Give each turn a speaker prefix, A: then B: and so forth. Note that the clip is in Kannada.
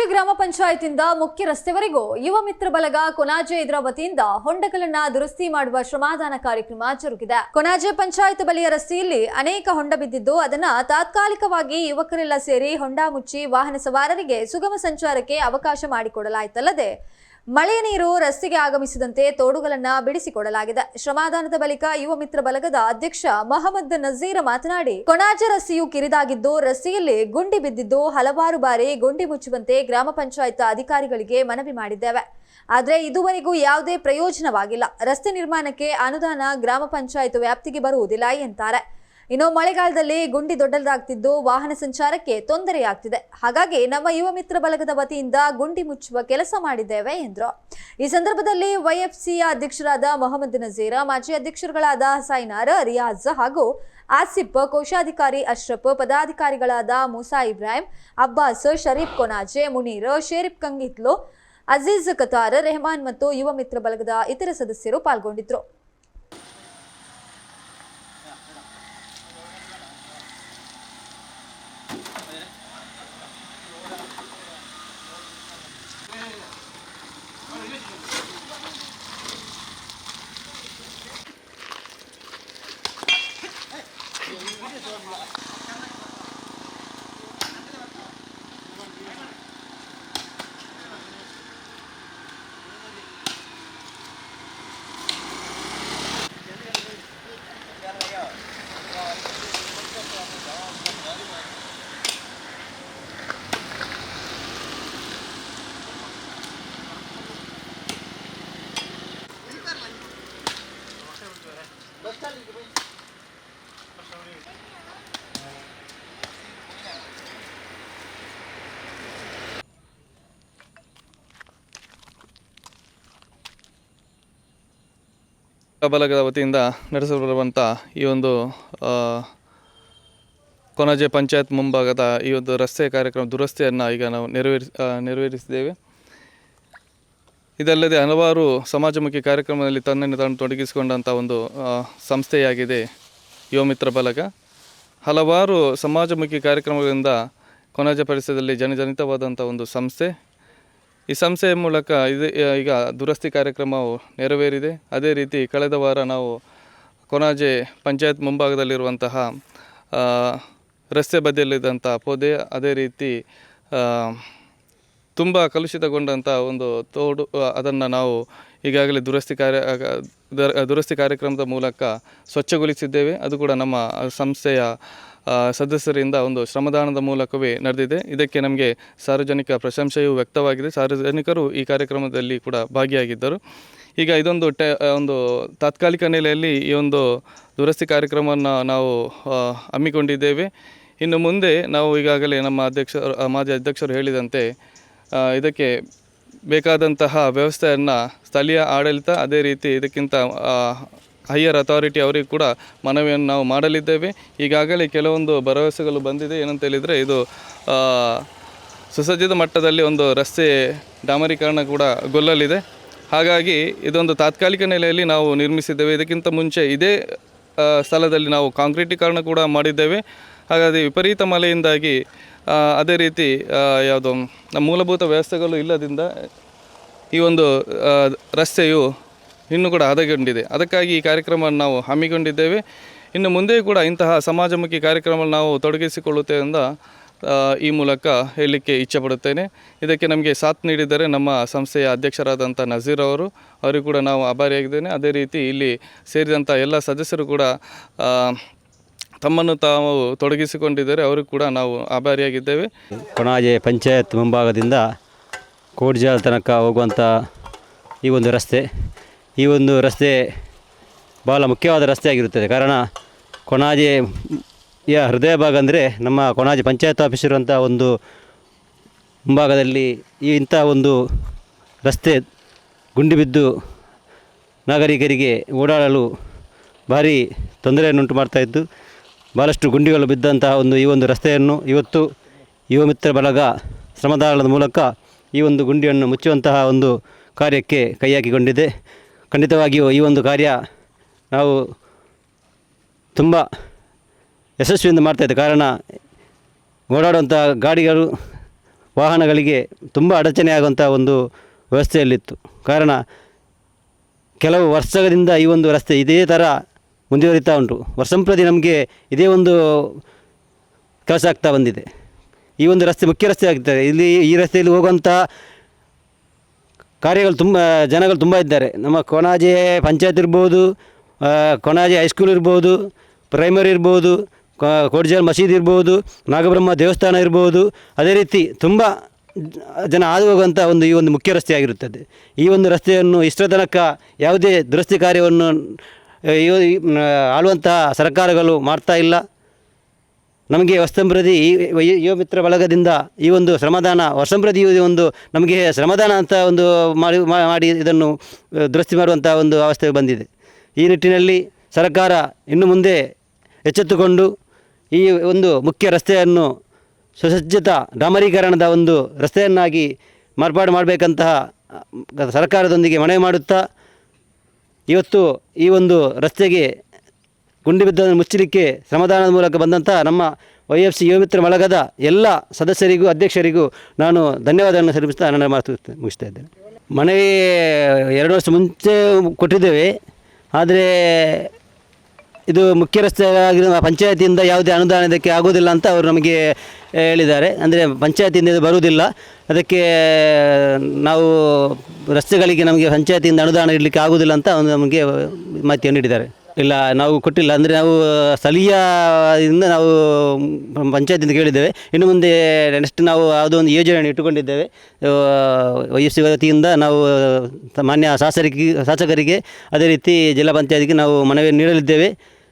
A: ಕೊನಾಜೆ ಗ್ರಾಮ ಪಂಚಾಯತಿಂದ ಮುಖ್ಯ ರಸ್ತೆವರೆಗೂ ಯುವ ಮಿತ್ರ ಬಲಗ ಕೊನಾಜೆ ಇದರ ವತಿಯಿಂದ ಹೊಂಡಗಳನ್ನ ದುರಸ್ತಿ ಮಾಡುವ ಶ್ರಮದಾನ ಕಾರ್ಯಕ್ರಮ ಜರುಗಿದೆ. ಕೊನಾಜೆ ಪಂಚಾಯತ್ ಬಳಿಯ ರಸ್ತೆಯಲ್ಲಿ ಅನೇಕ ಹೊಂಡ ಬಿದ್ದಿದ್ದು, ಅದನ್ನ ತಾತ್ಕಾಲಿಕವಾಗಿ ಯುವಕರೆಲ್ಲ ಸೇರಿ ಹೊಂಡ ಮುಚ್ಚಿ ವಾಹನ ಸವಾರರಿಗೆ ಸುಗಮ ಸಂಚಾರಕ್ಕೆ ಅವಕಾಶ ಮಾಡಿಕೊಡಲಾಯಿತಲ್ಲದೆ ಮಳೆಯ ನೀರು ರಸ್ತೆಗೆ ಆಗಮಿಸಿದಂತೆ ತೋಡುಗಳನ್ನ ಬಿಡಿಸಿಕೊಡಲಾಗಿದೆ. ಶ್ರಮದಾನದ ಬಳಿಕ ಯುವ ಮಿತ್ರ ಬಲಗದ ಅಧ್ಯಕ್ಷ ಮಹಮ್ಮದ್ ನಜೀರ್ ಮಾತನಾಡಿ, ಕೊಣಾಜ ರಸ್ತೆಯು ಕಿರಿದಾಗಿದ್ದು, ರಸ್ತೆಯಲ್ಲಿ ಗುಂಡಿ ಬಿದ್ದಿದ್ದು ಹಲವಾರು ಬಾರಿ ಗುಂಡಿ ಮುಚ್ಚುವಂತೆ ಗ್ರಾಮ ಪಂಚಾಯತ್ ಅಧಿಕಾರಿಗಳಿಗೆ ಮನವಿ ಮಾಡಿದ್ದೇವೆ. ಆದರೆ ಇದುವರೆಗೂ ಯಾವುದೇ ಪ್ರಯೋಜನವಾಗಿಲ್ಲ. ರಸ್ತೆ ನಿರ್ಮಾಣಕ್ಕೆ ಅನುದಾನ ಗ್ರಾಮ ಪಂಚಾಯತ್ ವ್ಯಾಪ್ತಿಗೆ ಬರುವುದಿಲ್ಲ ಎಂತಾರೆ. ಇನ್ನು ಮಳೆಗಾಲದಲ್ಲಿ ಗುಂಡಿ ದೊಡ್ಡದಾಗ್ತಿದ್ದು ವಾಹನ ಸಂಚಾರಕ್ಕೆ ತೊಂದರೆಯಾಗ್ತಿದೆ. ಹಾಗಾಗಿ ನಮ್ಮ ಯುವ ಮಿತ್ರ ಬಲಗದ ವತಿಯಿಂದ ಗುಂಡಿ ಮುಚ್ಚುವ ಕೆಲಸ ಮಾಡಿದ್ದೇವೆ ಎಂದರು. ಈ ಸಂದರ್ಭದಲ್ಲಿ ವೈಎಫ್ಸಿಯ ಅಧ್ಯಕ್ಷರಾದ ಮೊಹಮ್ಮದ್ ನಜೀರ, ಮಾಜಿ ಅಧ್ಯಕ್ಷರುಗಳಾದ ಸೈನಾರ್, ರಿಯಾಜ್ ಹಾಗೂ ಆಸಿಫ್, ಕೋಶಾಧಿಕಾರಿ ಅಶ್ರಫ್, ಪದಾಧಿಕಾರಿಗಳಾದ ಮುಸಾ ಇಬ್ರಾಹಿಂ, ಅಬ್ಬಾಸ್, ಶರೀಫ್ ಕೊನಾಜೆ, ಮುನೀರ್, ಶೇರಿಫ್ ಕಂಗಿತ್ಲು ಅಜೀಜ್ ಕತಾರ್, ರೆಹಮಾನ್ ಮತ್ತು ಯುವ ಮಿತ್ರ ಬಲಗದ ಇತರ ಸದಸ್ಯರು ಪಾಲ್ಗೊಂಡಿದ್ರು
B: ಬಲಗದ ವತಿಯಿಂದ ನಡೆಸಲ್ಪಡುವಂಥ ಈ ಒಂದು ಕೊನಜೆ ಪಂಚಾಯತ್ ಮುಂಭಾಗದ ಈ ಒಂದು ರಸ್ತೆ ಕಾರ್ಯಕ್ರಮ ದುರಸ್ತಿಯನ್ನು ಈಗ ನಾವು ನೆರವೇರಿಸಿ ನೆರವೇರಿಸಿದ್ದೇವೆ. ಇದಲ್ಲದೆ ಹಲವಾರು ಸಮಾಜಮುಖಿ ಕಾರ್ಯಕ್ರಮದಲ್ಲಿ ತನ್ನನ್ನು ತಾನು ತೊಡಗಿಸಿಕೊಂಡಂಥ ಒಂದು ಸಂಸ್ಥೆಯಾಗಿದೆ ಯೋಮಿತ್ರ ಮಿತ್ರ ಬಲಗ ಹಲವಾರು ಸಮಾಜಮುಖಿ ಕಾರ್ಯಕ್ರಮಗಳಿಂದ ಕೊನಜೆ ಪರಿಸರದಲ್ಲಿ ಜನಜನಿತವಾದಂಥ ಒಂದು ಸಂಸ್ಥೆ. ಈ ಸಂಸ್ಥೆಯ ಮೂಲಕ ಇದು ಈಗ ದುರಸ್ತಿ ಕಾರ್ಯಕ್ರಮವು ನೆರವೇರಿದೆ. ಅದೇ ರೀತಿ ಕಳೆದ ವಾರ ನಾವು ಕೊನಾಜೆ ಪಂಚಾಯತ್ ಮುಂಭಾಗದಲ್ಲಿರುವಂತಹ ರಸ್ತೆ ಬದಿಯಲ್ಲಿದ್ದಂಥ ಪೊದೆ, ಅದೇ ರೀತಿ ತುಂಬ ಕಲುಷಿತಗೊಂಡಂಥ ಒಂದು ತೋಡು ಅದನ್ನು ನಾವು ಈಗಾಗಲೇ ದುರಸ್ತಿ ಕಾರ್ಯ ದರ- ದುರಸ್ತಿ ಕಾರ್ಯಕ್ರಮದ ಮೂಲಕ ಸ್ವಚ್ಛಗೊಳಿಸಿದ್ದೇವೆ. ಅದು ಕೂಡ ನಮ್ಮ ಸಂಸ್ಥೆಯ ಸದಸ್ಯರಿಂದ ಒಂದು ಶ್ರಮದಾನದ ಮೂಲಕವೇ ನಡೆದಿದೆ. ಇದಕ್ಕೆ ನಮಗೆ ಸಾರ್ವಜನಿಕ ಪ್ರಶಂಸೆಯೂ ವ್ಯಕ್ತವಾಗಿದೆ. ಸಾರ್ವಜನಿಕರು ಈ ಕಾರ್ಯಕ್ರಮದಲ್ಲಿ ಕೂಡ ಭಾಗಿಯಾಗಿದ್ದರು. ಈಗ ಇದೊಂದು ಟೆ ಒಂದು ತಾತ್ಕಾಲಿಕ ನೆಲೆಯಲ್ಲಿ ಈ ಒಂದು ದುರಸ್ತಿ ಕಾರ್ಯಕ್ರಮವನ್ನು ನಾವು ಹಮ್ಮಿಕೊಂಡಿದ್ದೇವೆ. ಇನ್ನು ಮುಂದೆ ನಾವು ಈಗಾಗಲೇ ನಮ್ಮ ಅಧ್ಯಕ್ಷರು ಮಾಜಿ ಅಧ್ಯಕ್ಷರು ಹೇಳಿದಂತೆ ಇದಕ್ಕೆ ಬೇಕಾದಂತಹ ವ್ಯವಸ್ಥೆಯನ್ನು ಸ್ಥಳೀಯ ಆಡಳಿತ ಅದೇ ರೀತಿ ಇದಕ್ಕಿಂತ ಹೈಯರ್ ಅಥಾರಿಟಿ ಅವರಿಗೆ ಕೂಡ ಮನವಿಯನ್ನು ನಾವು ಮಾಡಲಿದ್ದೇವೆ. ಈಗಾಗಲೇ ಕೆಲವೊಂದು ಭರವಸೆಗಳು ಬಂದಿದೆ. ಏನಂತ ಹೇಳಿದರೆ ಇದು ಸುಸಜ್ಜಿತ ಮಟ್ಟದಲ್ಲಿ ಒಂದು ರಸ್ತೆ ಡಾಮರೀಕರಣ ಕೂಡ ಗೊಲ್ಲಲಿದೆ. ಹಾಗಾಗಿ ಇದೊಂದು ತಾತ್ಕಾಲಿಕ ನೆಲೆಯಲ್ಲಿ ನಾವು ನಿರ್ಮಿಸಿದ್ದೇವೆ. ಇದಕ್ಕಿಂತ ಮುಂಚೆ ಇದೇ ಸ್ಥಳದಲ್ಲಿ ನಾವು ಕಾಂಕ್ರೀಟೀಕರಣ ಕೂಡ ಮಾಡಿದ್ದೇವೆ. ಹಾಗಾಗಿ ವಿಪರೀತ ಮಳೆಯಿಂದಾಗಿ ಅದೇ ರೀತಿ ಯಾವುದು ಮೂಲಭೂತ ವ್ಯವಸ್ಥೆಗಳು ಇಲ್ಲದಿಂದ ಈ ಒಂದು ರಸ್ತೆಯು ಇನ್ನೂ ಕೂಡ ಹದಗೊಂಡಿದೆ ಅದಕ್ಕಾಗಿ ಈ ಕಾರ್ಯಕ್ರಮವನ್ನು ನಾವು ಹಮ್ಮಿಕೊಂಡಿದ್ದೇವೆ. ಇನ್ನು ಮುಂದೆ ಕೂಡ ಇಂತಹ ಸಮಾಜಮುಖಿ ಕಾರ್ಯಕ್ರಮವನ್ನು ನಾವು ತೊಡಗಿಸಿಕೊಳ್ಳುತ್ತೇವೆ ಅಂತ ಈ ಮೂಲಕ ಹೇಳಲಿಕ್ಕೆ ಇಚ್ಛೆಪಡುತ್ತೇನೆ. ಇದಕ್ಕೆ ನಮಗೆ ಸಾಥ್ ನೀಡಿದರೆ ನಮ್ಮ ಸಂಸ್ಥೆಯ ಅಧ್ಯಕ್ಷರಾದಂಥ ನಜೀರ್ ಅವರು, ಅವರಿಗೂ ಕೂಡ ನಾವು ಆಭಾರಿಯಾಗಿದ್ದೇನೆ. ಅದೇ ರೀತಿ ಇಲ್ಲಿ ಸೇರಿದಂಥ ಎಲ್ಲ ಸದಸ್ಯರು ಕೂಡ ತಮ್ಮನ್ನು ತಾವು ತೊಡಗಿಸಿಕೊಂಡಿದ್ದಾರೆ. ಅವರಿಗೂ ಕೂಡ ನಾವು ಆಭಾರಿಯಾಗಿದ್ದೇವೆ.
C: ಕೊಣಾಜೆ ಪಂಚಾಯತ್ ಮುಂಭಾಗದಿಂದ ಕೋಡ್ಜಾಲ್ ತನಕ ಹೋಗುವಂಥ ಈ ಒಂದು ರಸ್ತೆ ಈ ಒಂದು ರಸ್ತೆ ಭಾಳ ಮುಖ್ಯವಾದ ರಸ್ತೆಯಾಗಿರುತ್ತದೆ ಕಾರಣ ಕೊಣಾಜೆಯ ಹೃದಯ ಭಾಗ ಅಂದರೆ ನಮ್ಮ ಕೊಣಾಜೆ ಪಂಚಾಯತ್ ಆಫೀಸ್ ಇರುವಂಥ ಒಂದು ಮುಂಭಾಗದಲ್ಲಿ ಈ ಇಂಥ ಒಂದು ರಸ್ತೆ ಗುಂಡಿ ಬಿದ್ದು ನಾಗರಿಕರಿಗೆ ಓಡಾಡಲು ಭಾರಿ ತೊಂದರೆಯನ್ನುಂಟು ಮಾಡ್ತಾಯಿದ್ದು ಭಾಳಷ್ಟು ಗುಂಡಿಗಳು ಬಿದ್ದಂತಹ ಒಂದು ಈ ಒಂದು ರಸ್ತೆಯನ್ನು ಇವತ್ತು ಯುವ ಮಿತ್ರ ಬಳಗ ಶ್ರಮದಾನದ ಮೂಲಕ ಈ ಒಂದು ಗುಂಡಿಯನ್ನು ಮುಚ್ಚುವಂತಹ ಒಂದು ಕಾರ್ಯಕ್ಕೆ ಕೈ ಹಾಕಿಕೊಂಡಿದೆ ಖಂಡಿತವಾಗಿಯೂ ಈ ಒಂದು ಕಾರ್ಯ ನಾವು ತುಂಬ ಯಶಸ್ವಿಯಿಂದ ಮಾಡ್ತಾಯಿದ್ದೆ ಕಾರಣ ಓಡಾಡುವಂಥ ಗಾಡಿಗಳು, ವಾಹನಗಳಿಗೆ ತುಂಬ ಅಡಚಣೆ ಆಗುವಂಥ ಒಂದು ವ್ಯವಸ್ಥೆಯಲ್ಲಿತ್ತು. ಕಾರಣ ಕೆಲವು ವರ್ಷಗಳಿಂದ ಈ ಒಂದು ರಸ್ತೆ ಇದೇ ಥರ ಮುಂದುವರಿತಾ ಉಂಟು. ವರ್ಷಂಪ್ರತಿ ನಮಗೆ ಇದೇ ಒಂದು ಕೆಲಸ ಆಗ್ತಾ ಬಂದಿದೆ. ಈ ಒಂದು ರಸ್ತೆ ಮುಖ್ಯ ರಸ್ತೆ ಆಗ್ತದೆ. ಇಲ್ಲಿ ಈ ರಸ್ತೆಯಲ್ಲಿ ಹೋಗುವಂಥ ಕಾರ್ಯಗಳು ತುಂಬ, ಜನಗಳು ತುಂಬ ಇದ್ದಾರೆ. ನಮ್ಮ ಕೊಣಾಜೆ ಪಂಚಾಯತ್ ಇರ್ಬೋದು ಕೊನಾಜೆ ಹೈಸ್ಕೂಲ್ ಇರ್ಬೋದು ಪ್ರೈಮರಿ ಇರ್ಬೋದು, ಕ- ಮಸೀದಿ ಇರ್ಬೋದು, ನಾಗಬ್ರಹ್ಮ ದೇವಸ್ಥಾನ ಇರ್ಬೋದು. ಅದೇ ರೀತಿ ತುಂಬ ಜನ ಹಾದು ಹೋಗುವಂಥ ಒಂದು ಈ ಒಂದು ಮುಖ್ಯ ರಸ್ತೆ ಆಗಿರುತ್ತದೆ. ಈ ಒಂದು ರಸ್ತೆಯನ್ನು ಇಷ್ಟರ ತನಕ ಯಾವುದೇ ದುರಸ್ತಿ ಕಾರ್ಯವನ್ನು ಆಳುವಂತಹ ಸರ್ಕಾರಗಳು ಮಾಡ್ತಾ ಇಲ್ಲ. ನಮಗೆ ವಸ್ತಂಬ್ರದಿ ಯುವ ಮಿತ್ರ ಬಳಗದಿಂದ ಈ ಒಂದು ಶ್ರಮದಾನ ಈ ಒಂದು ನಮಗೆ ಶ್ರಮದಾನ ಅಂತ ಒಂದು ಮಾಡಿ ಮಾಡಿ ಇದನ್ನು ದುರಸ್ತಿ ಮಾಡುವಂಥ ಒಂದು ಅವಸ್ಥೆ ಬಂದಿದೆ. ಈ ನಿಟ್ಟಿನಲ್ಲಿ ಸರ್ಕಾರ ಇನ್ನು ಮುಂದೆ ಎಚ್ಚೆತ್ತುಕೊಂಡು ಈ ಒಂದು ಮುಖ್ಯ ರಸ್ತೆಯನ್ನು ಸುಸಜ್ಜಿತ ಡಾಮರೀಕರಣದ ಒಂದು ರಸ್ತೆಯನ್ನಾಗಿ ಮಾರ್ಪಾಡು ಮಾಡಬೇಕಂತಹ ಸರ್ಕಾರದೊಂದಿಗೆ ಮನವಿ ಮಾಡುತ್ತಾ, ಇವತ್ತು ಈ ಒಂದು ರಸ್ತೆಗೆ ಗುಂಡಿ ಬಿದ್ದನ್ನು ಮುಚ್ಚಲಿಕ್ಕೆ ಶ್ರಮದಾನದ ಮೂಲಕ ಬಂದಂಥ ನಮ್ಮ ವೈ ಎಫ್ ಸಿ ಯುವಮಿತ್ರ ಬಳಗದ ಎಲ್ಲ ಸದಸ್ಯರಿಗೂ, ಅಧ್ಯಕ್ಷರಿಗೂ ನಾನು ಧನ್ಯವಾದಗಳನ್ನು ಸಲ್ಲಿಸ್ತಾ ನನ್ನ ಮಾತು ಮುಗಿಸ್ತಾ ಇದ್ದೇನೆ. ಮನವಿ ಎರಡು ವರ್ಷ ಮುಂಚೆ ಕೊಟ್ಟಿದ್ದೇವೆ. ಆದರೆ ಇದು ಮುಖ್ಯ ರಸ್ತೆ ಆಗಿರುವ ಪಂಚಾಯತಿಯಿಂದ ಯಾವುದೇ ಅನುದಾನ ಇದಕ್ಕೆ ಆಗೋದಿಲ್ಲ ಅಂತ ಅವರು ನಮಗೆ ಹೇಳಿದ್ದಾರೆ. ಅಂದರೆ ಪಂಚಾಯತಿಯಿಂದ ಇದು ಬರುವುದಿಲ್ಲ. ಅದಕ್ಕೆ ನಾವು ರಸ್ತೆಗಳಿಗೆ ನಮಗೆ ಪಂಚಾಯತಿಯಿಂದ ಅನುದಾನ ಇಡಲಿಕ್ಕೆ ಆಗೋದಿಲ್ಲ ಅಂತ ಅವರು ನಮಗೆ ಮಾಹಿತಿಯನ್ನು ನೀಡಿದ್ದಾರೆ. ಇಲ್ಲ, ನಾವು ಕೊಟ್ಟಿಲ್ಲ. ಅಂದರೆ ನಾವು ಸ್ಥಳೀಯ ಇಂದ ನಾವು ಪಂಚಾಯತಿಂದ ಕೇಳಿದ್ದೇವೆ. ಇನ್ನು ಮುಂದೆ ನೆಕ್ಸ್ಟ್ ನಾವು ಯಾವುದೋ ಒಂದು ಯೋಜನೆಯನ್ನು ಇಟ್ಟುಕೊಂಡಿದ್ದೇವೆ. ವಯಸ್ಸು ವತಿಯಿಂದ ನಾವು ಮಾನ್ಯ ಶಾಸಕರಿಗೆ ಶಾಸಕರಿಗೆ ಅದೇ ರೀತಿ ಜಿಲ್ಲಾ ಪಂಚಾಯತಿಗೆ ನಾವು ಮನವಿಯನ್ನು ನೀಡಲಿದ್ದೇವೆ.